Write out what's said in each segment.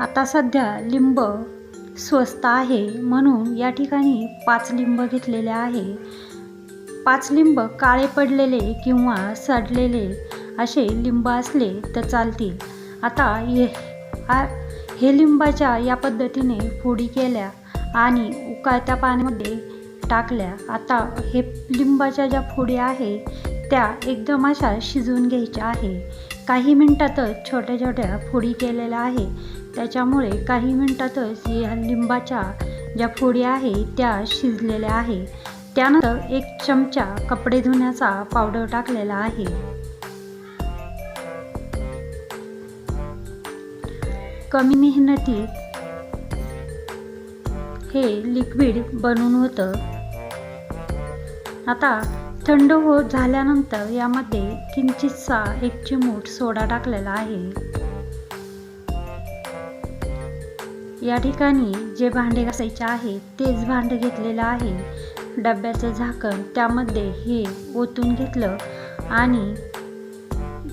आता सध्या लिंब स्वस्त आहे म्हणून या ठिकाणी पाच लिंब घेतलेले आहे. पाच लिंब काळे पडलेले किंवा सडलेले असे लिंब असले तर चालतील. आता हे आ हे लिंबाच्या या पद्धतीने फोडी केल्या आणि उकळत्या पाण्यामध्ये टाकल्या. आता हे लिंबाच्या ज्या फोडी आहे त्या एकदम अशा शिजवून घ्यायच्या आहे. काही मिनटातच छोट्या छोट्या फोडी केलेल्या आहे. त्याच्यामुळे काही मिनटातच या लिंबाच्या ज्या फोडी आहे त्या शिजलेल्या आहे त्यानंतर एक चमचा कपडे धुण्याचा पावडर टाकलेला आहे. कमी मेहनतीत हे लिक्विड बनवून होतं. आता थंड होत झाल्यानंतर यामध्ये किंचितसा एक चिमूट सोडा टाकलेला आहे. या ठिकाणी जे भांडे घासायचे आहे तेच भांडं घेतलेलं आहे. डब्याचं झाकण त्यामध्ये हे ओतून घेतलं आणि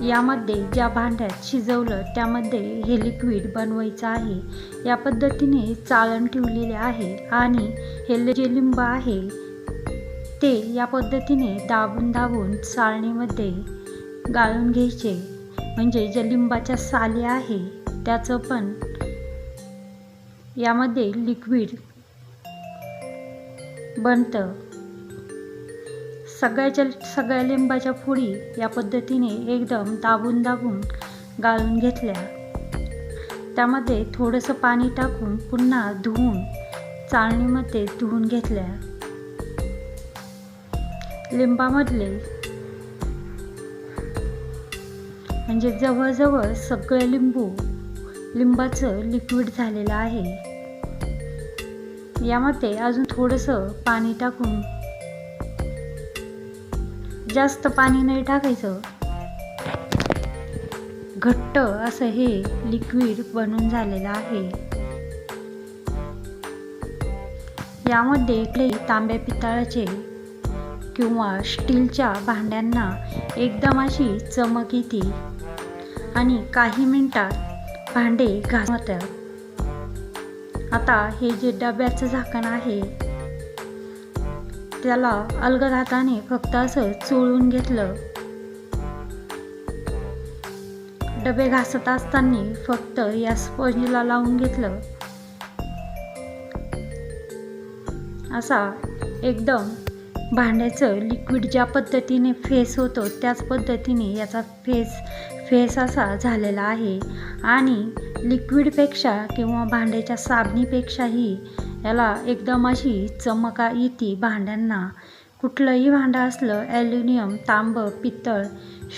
यामध्ये ज्या भांड्यात शिजवलं त्यामध्ये हे लिक्विड बनवायचं आहे. या पद्धतीने चाळण ठेवलेले आहे आणि हे जे लिंब आहे ते या पद्धतीने दाबून दाबून चाळणीमध्ये गाळून घ्यायचे. म्हणजे ज्या लिंबाच्या साली आहे त्याचं पण यामध्ये लिक्विड बनतं. सगळ्याच्या सगळ्या लिंबाच्या फोडी या पद्धतीने एकदम दाबून दाबून गाळून घेतल्या. त्यामध्ये थोडंसं पाणी टाकून पुन्हा धुवून चाळणीमध्ये धुवून घेतल्या. लिंबामधले म्हणजे जवळजवळ सगळे लिंबू लिंबाचं लिक्विड झालेलं आहे. यामध्ये अजून थोडंसं पाणी टाकून जास्त पाणी नाही टाकायचं. घट्ट असं हे लिक्विड बनून झालेलं आहे. यामध्ये इकडे तांब्या पितळाचे किंवा स्टीलच्या भांड्यांना एकदम अशी चमक येते. आणि काही मिनिटात भांडे घासत. आता हे जे डब्याचं झाकण आहे त्याला अलगद हाताने फक्त असं चोळून घेतलं. डबे घासत असताना फक्त या स्पंजला लावून घेतलं. असा एकदम भांड्याचं लिक्विड ज्या पद्धतीने फेस होतो त्याच पद्धतीने याचा फेस फेस असा झालेला आहे. आणि लिक्विडपेक्षा किंवा भांड्याच्या साबणीपेक्षाही याला एकदम अशी चमका येते भांड्यांना. कुठलंही भांडं असलं ॲल्युमिनियम तांबं पितळ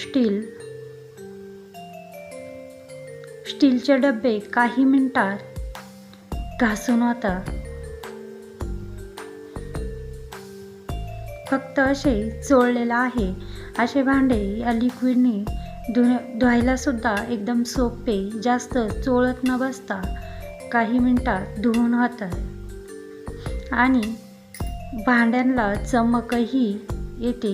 स्टील स्टीलचे डबे काही मिनटात घासून होता फक्त असे चोळलेलं आहे. असे भांडे या लिक्विडने धु धुवायलासुद्धा एकदम सोपे जास्त चोळत न बसता काही मिनटात धुवून होतात आणि भांड्यांना चमकही येते.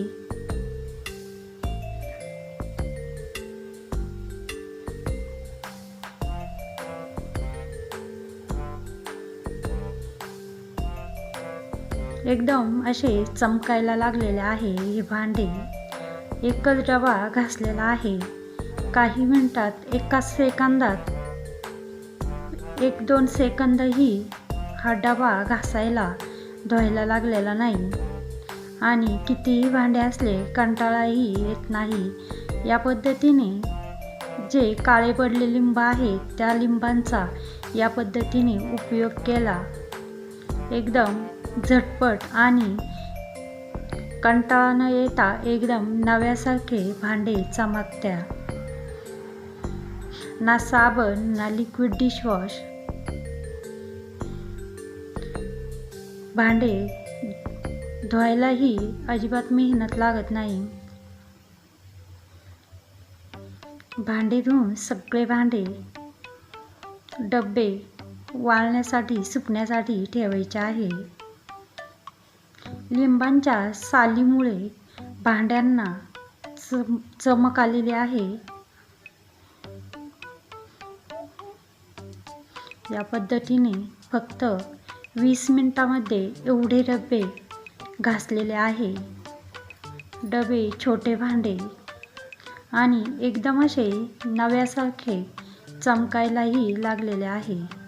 एकदम असे चमकायला लागलेले आहे हे भांडे. एकच डबा घासलेला आहे. काही मिनटात एकाच सेकंदात एक दोन सेकंदही हा डबा घासायला धुवायला लागलेला नाही. आणि कितीही भांडे असले कंटाळाही येत नाही. या पद्धतीने जे काळे पडले लिंब आहेत त्या लिंबांचा या पद्धतीने उपयोग केला. एकदम झटपट आणि कंटाळा न येता एकदम नव्यासारखे भांडे चमकत्या. ना साबण ना लिक्विड डिशवॉश भांडे धुवायलाही अजिबात मेहनत लागत नाही. भांडे धुवून सगळे भांडे डब्बे वाळण्यासाठी सुकण्यासाठी ठेवायचे आहे. लिंबांच्या सालीमुळे भांड्यांना चम चमक आलेली आहे. या पद्धतीने फक्त वीस मिनटामध्ये एवढे डबे घासलेले आहे. डबे छोटे भांडे आणि एकदम असे नव्यासारखे चमकायलाही लागलेले आहे.